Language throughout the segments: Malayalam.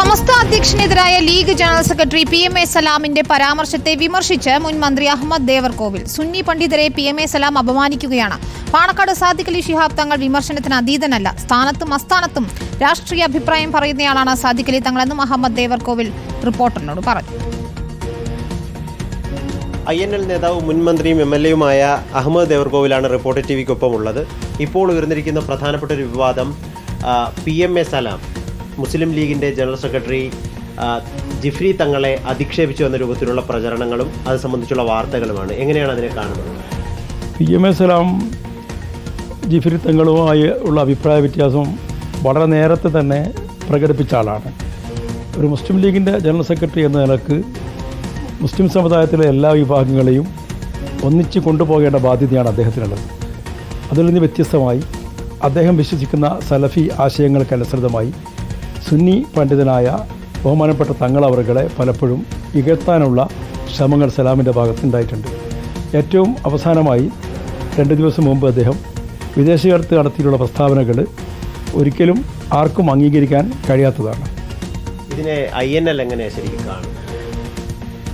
Samastha അധ്യക്ഷനെതിരായ league general secretary P M A സലാമിന്റെ പരാമർശത്തെ വിമർശിച്ച് മുൻ മന്ത്രി അഹമ്മദ് ദേവർകോവിൽ സുന്നി പണ്ഡിതരെ പി എം എ സലാം അപമാനിക്കുകയാണ്. പാണക്കാട് സാദിഖ് അലി ശിഹാബ് തങ്ങൾ വിമർശനത്തിന് അതീതനല്ല. സ്ഥാനത്തും അസ്ഥാനത്തും രാഷ്ട്രീയ അഭിപ്രായം പറയുന്നയാളാണ് സാദിഖ് അലി തങ്ങളെന്നും അഹമ്മദ് ദേവർകോവിൽ റിപ്പോർട്ടറിനോട് പറഞ്ഞു. ഐ എൻ എൽ നേതാവ് മുൻ മന്ത്രിയും എം എൽ എയുമായ അഹമ്മദ് ദേവർകോവിലാണ് റിപ്പോർട്ടർ ടി വിക്കൊപ്പം ഉള്ളത്. ഇപ്പോൾ ഉയർന്നിരിക്കുന്ന പ്രധാനപ്പെട്ട ഒരു വിവാദം P M A Salam. Muslim ലീഗിന്റെ ജനറൽ സെക്രട്ടറി ജിഫ്രി തങ്ങളെ അധിക്ഷേപിച്ചു എന്ന രൂപത്തിലുള്ള പ്രചരണങ്ങളും അത് സംബന്ധിച്ചുള്ള വാർത്തകളുമാണ്. എങ്ങനെയാണ് അതിനെ കാണുന്നത്? P M S Salam Jifri തങ്ങളുമായി ഉള്ള അഭിപ്രായ വ്യത്യാസം വളരെ നേരത്തെ തന്നെ പ്രകടിപ്പിച്ച ആളാണ്. ഒരു മുസ്ലിം ലീഗിന്റെ ജനറൽ സെക്രട്ടറി എന്ന നിലയ്ക്ക് മുസ്ലിം സമുദായത്തിലെ എല്ലാ വിഭാഗങ്ങളെയും ഒന്നിച്ച് കൊണ്ടുപോകേണ്ട ബാധ്യതയാണ് അദ്ദേഹത്തിനുള്ളത്. അതിൽ നിന്ന് വ്യത്യസ്തമായി അദ്ദേഹം വിശ്വസിക്കുന്ന സലഫി ആശയങ്ങൾക്കനുസൃതമായി സുന്നി പണ്ഡിതനായ ബഹുമാനപ്പെട്ട തങ്ങളവറുകളെ പലപ്പോഴും ഇകഴ്ത്താനുള്ള ശ്രമങ്ങൾ സലാമിന്റെ ഭാഗത്തുണ്ടായിട്ടുണ്ട്. ഏറ്റവും അവസാനമായി രണ്ട് ദിവസം മുമ്പ് അദ്ദേഹം വിദേശകാലത്ത് നടത്തിയിട്ടുള്ള പ്രസ്താവനകൾ ഒരിക്കലും ആർക്കും അംഗീകരിക്കാൻ കഴിയാത്തതാണ്. ഇതിനെ ഐ എൻ എൽ എങ്ങനെ ശരിക്കും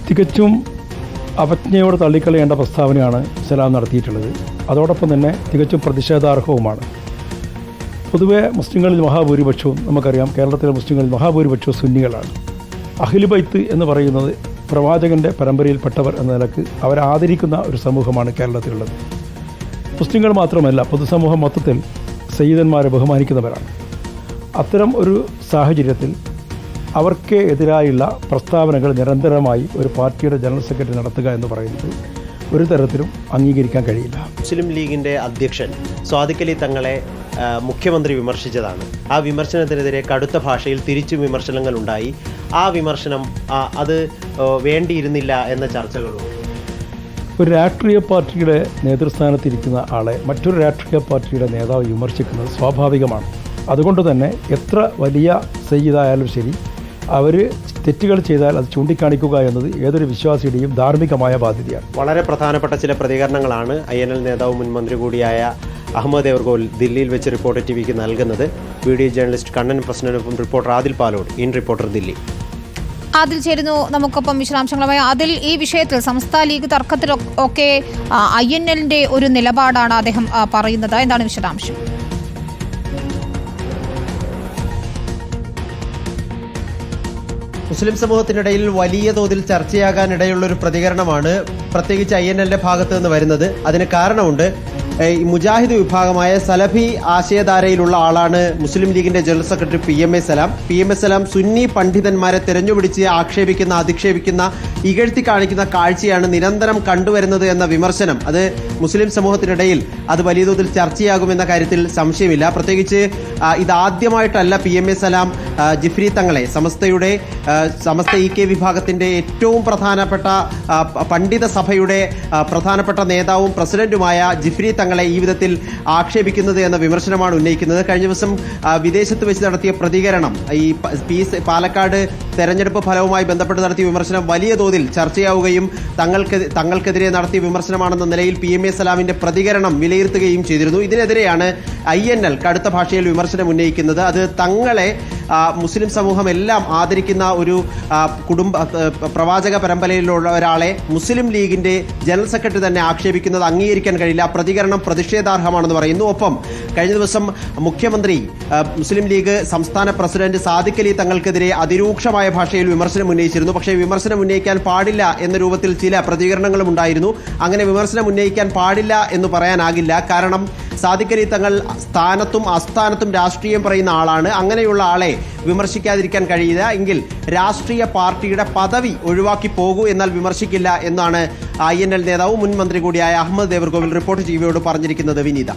തികച്ചും അവജ്ഞയോട് തള്ളിക്കളയേണ്ട പ്രസ്താവനയാണ് സലാം നടത്തിയിട്ടുള്ളത്. അതോടൊപ്പം തന്നെ തികച്ചും പ്രതിഷേധാർഹവുമാണ്. പൊതുവെ മുസ്ലിങ്ങളിൽ മഹാഭൂരിപക്ഷവും നമുക്കറിയാം കേരളത്തിലെ മുസ്ലിങ്ങളിൽ മഹാഭൂരിപക്ഷവും സുന്നികളാണ്. അഖിലുബൈത്ത് എന്ന് പറയുന്നത് പ്രവാചകന്റെ പരമ്പരയിൽപ്പെട്ടവർ എന്ന നിലയ്ക്ക് അവരെ ആദരിക്കുന്ന ഒരു സമൂഹമാണ് കേരളത്തിലുള്ളത്. മുസ്ലിങ്ങൾ മാത്രമല്ല പൊതുസമൂഹം മൊത്തത്തിൽ സയ്യിദന്മാരെ ബഹുമാനിക്കുന്നവരാണ്. അത്തരം ഒരു സാഹചര്യത്തിൽ അവർക്ക് എതിരായുള്ള പ്രസ്താവനകൾ നിരന്തരമായി ഒരു പാർട്ടിയുടെ ജനറൽ സെക്രട്ടറി നടത്തുക എന്ന് പറയുന്നത് ഒരു തരത്തിലും അംഗീകരിക്കാൻ കഴിയില്ല. മുസ്ലിം ലീഗിന്റെ അധ്യക്ഷൻ സ്വാദിഖലി തങ്ങളെ മുഖ്യമന്ത്രി വിമർശിച്ചതാണ്. ആ വിമർശനത്തിനെതിരെ കടുത്ത ഭാഷയിൽ തിരിച്ചു വിമർശനങ്ങൾ ഉണ്ടായി. ആ വിമർശനം അത് വേണ്ടിയിരുന്നില്ല എന്ന ചർച്ചകളും. ഒരു രാഷ്ട്രീയ പാർട്ടിയുടെ നേതൃസ്ഥാനത്തിരിക്കുന്ന ആളെ മറ്റൊരു രാഷ്ട്രീയ പാർട്ടിയുടെ നേതാവ് വിമർശിക്കുന്നത് സ്വാഭാവികമാണ്. അതുകൊണ്ട് തന്നെ എത്ര വലിയ സയ്യിദായാലും ശരി അവർ തെറ്റുകൾ ചെയ്താൽ അത് ചൂണ്ടിക്കാണിക്കുക എന്നത് ഏതൊരു വിശ്വാസിയുടെയും ധാർമ്മികമായ ബാധ്യതയാണ്. വളരെ പ്രധാനപ്പെട്ട ചില പ്രതികരണങ്ങളാണ് ഐ എൻ എൽ നേതാവ് മുൻ മന്ത്രി കൂടിയായ അഹമ്മദ് ദേവർഗോൽ ദില്ലിയിൽ വെച്ച് റിപ്പോർട്ടർ ടി വിക്ക് നൽകുന്നത്. Video journalist Kannan പ്രശ്നനൊപ്പം reporter Adil Palode in reporter Delhi. അതിൽ ചേരുന്നു നമുക്കൊപ്പം വിശദാംശങ്ങളുമായി. അതിൽ ഈ വിഷയത്തിൽ സംസ്ഥാന ലീഗ് തർക്കത്തിലൊക്കെ ഐ എൻ എല്ലിന്റെ ഒരു നിലപാടാണ് അദ്ദേഹം പറയുന്നത്. എന്താണ് വിശദാംശം? മുസ്ലിം സമൂഹത്തിനിടയിൽ വലിയ തോതിൽ ചർച്ചയാകാനിടയുള്ള ഒരു പ്രതികരണമാണ് പ്രത്യേകിച്ച് ഐ എൻ എല്ലിന്റെ ഭാഗത്ത് നിന്ന് വരുന്നത്. അതിന് കാരണമുണ്ട്. മുജാഹിദ് വിഭാഗമായ സലഫി ആശയധാരയിലുള്ള ആളാണ് മുസ്ലിം ലീഗിന്റെ general secretary P M A Salam. P M A Salam Sunni പണ്ഡിതന്മാരെ തെരഞ്ഞുപിടിച്ച് ആക്ഷേപിക്കുന്ന അധിക്ഷേപിക്കുന്ന ഇകഴ്ത്തി കാണിക്കുന്ന കാഴ്ചയാണ് നിരന്തരം കണ്ടുവരുന്നത് എന്ന വിമർശനം. അത് മുസ്ലിം സമൂഹത്തിനിടയിൽ അത് വലിയ തോതിൽ ചർച്ചയാകുമെന്ന കാര്യത്തിൽ സംശയമില്ല. പ്രത്യേകിച്ച് ഇതാദ്യമായിട്ടല്ല P M A Salam Jifri തങ്ങളെ. സമസ്തയുടെ സമസ്ത ഇ കെ വിഭാഗത്തിന്റെ ഏറ്റവും പ്രധാനപ്പെട്ട പണ്ഡിത സഭയുടെ പ്രധാനപ്പെട്ട നേതാവും പ്രസിഡന്റുമായ ജിഫ്രി തങ്ങളെ ഈ വിധത്തിൽ ആക്ഷേപിക്കുന്നത് എന്ന വിമർശനമാണ് ഉന്നയിക്കുന്നത്. കഴിഞ്ഞ ദിവസം വിദേശത്ത് വെച്ച് നടത്തിയ പ്രതികരണം ഈ പി പാലക്കാട് തെരഞ്ഞെടുപ്പ് ഫലവുമായി ബന്ധപ്പെട്ട് നടത്തിയ വിമർശനം വലിയ തോതിൽ ചർച്ചയാവുകയും തങ്ങൾക്ക് തങ്ങൾക്കെതിരെ നടത്തിയ വിമർശനമാണെന്ന നിലയിൽ പി എം എ സലാമിന്റെ പ്രതികരണം വിലയിരുത്തുകയും ചെയ്തിരുന്നു. ഇതിനെതിരെയാണ് ഐ എൻ എൽ കടുത്ത ഭാഷയിൽ വിമർശനം ഉന്നയിക്കുന്നത് അത് തങ്ങളെ മുസ്ലിം സമൂഹം എല്ലാം ആദരിക്കുന്ന ഒരു കുടുംബ പ്രവാചക പരമ്പരയിലുള്ള ഒരാളെ മുസ്ലിം ലീഗിന്റെ ജനറൽ സെക്രട്ടറി തന്നെ ആക്ഷേപിക്കുന്നത് അംഗീകരിക്കാൻ കഴിയില്ല. പ്രതികരണം പ്രതിഷേധാർഹമാണെന്ന് പറയുന്നു. ഒപ്പം കഴിഞ്ഞ ദിവസം മുഖ്യമന്ത്രി മുസ്ലിം ലീഗ് സംസ്ഥാന പ്രസിഡന്റ് സാദിഖ് അലി തങ്ങൾക്കെതിരെ അതിരൂക്ഷമായ ഭാഷയിൽ വിമർശനം ഉന്നയിച്ചിരുന്നു. പക്ഷേ വിമർശനം ഉന്നയിക്കാൻ പാടില്ല എന്ന രൂപത്തിൽ ചില പ്രതികരണങ്ങളും ഉണ്ടായിരുന്നു. അങ്ങനെ വിമർശനം ഉന്നയിക്കാൻ പാടില്ല എന്ന് പറയാനാകില്ല. കാരണം സാദിഖ് അലി തങ്ങൾ സ്ഥാനത്തും അസ്ഥാനത്തും രാഷ്ട്രീയം പറയുന്ന ആളാണ്. അങ്ങനെയുള്ള ആളെ വിമർശിക്കാതിരിക്കാൻ കഴിയില്ല. എങ്കിൽ രാഷ്ട്രീയ പാർട്ടിയുടെ പദവി ഒഴിവാക്കി പോകൂ എന്നാൽ വിമർശിക്കില്ല എന്നാണ് ഐ നേതാവ് മുൻ മന്ത്രി കൂടിയായ അഹമ്മദ് ദേവർകോവിൽ റിപ്പോർട്ട് ചെയ്യുകയോട് പറഞ്ഞിരിക്കുന്നത് വിനീത.